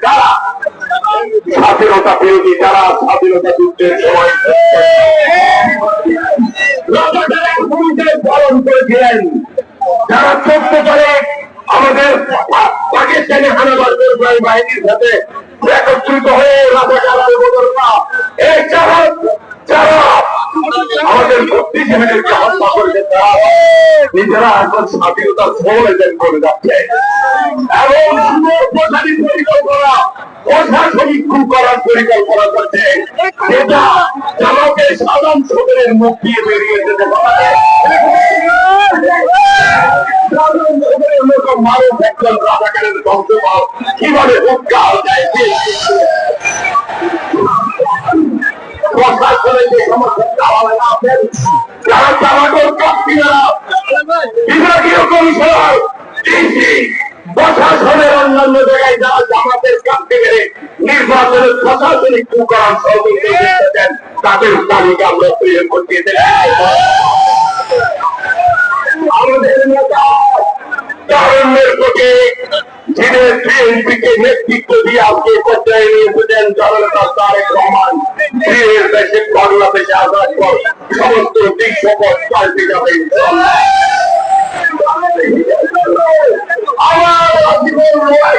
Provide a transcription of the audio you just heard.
কারা স্বাধীনতা বিরোধী যারা স্বাধীনতা যুদ্ধের সময় পালন করেছিলেন যারা চোদ্দ তারিখ আমাদের পাকিস্তানি দুর্বল বাহিনীর সাথে একত্রিত হয়ে বদলটা এই যারা যারা আমাদের বুদ্ধিজীবীদেরকে হত্যা করেছে তারা নিজেরা এখন স্বাধীনতার সমালোচন করে যাচ্ছে। এবং প্রশাসনিক পরিকল্পনা, প্রশাসনিক কু করার পরিকল্পনা করছে। যেটা জামাকে সাধারণ সদরের মুখ দিয়ে বেরিয়ে যেতে পারে। মানুষ একজন রাজাকারের ধ্বংসপাল কীভাবে হুক্কাল দেয় প্রশাসনের যে সমস্ত বিভাগীয় কমিশনার প্রশাসনের অন্যান্য জায়গায় যারা জামাতের কাছে গেলে নির্বাচনের প্রশাসনিক কুকরণ সহযোগিতা দিতেছেন তাদের তালিকা আমরা তৈরি করতে আমাদের নেতা তারুণ্যের প্রতি যিনি বিএনপিকে নেতৃত্ব দিয়ে আজকে পর্যায়ে নিয়ে এসেছেন জনতা তারেক রহমান দিনের দেশে বাংলাদেশে আসার পর সমস্ত দিক সম্পদ পাল্টে যাবে। আমার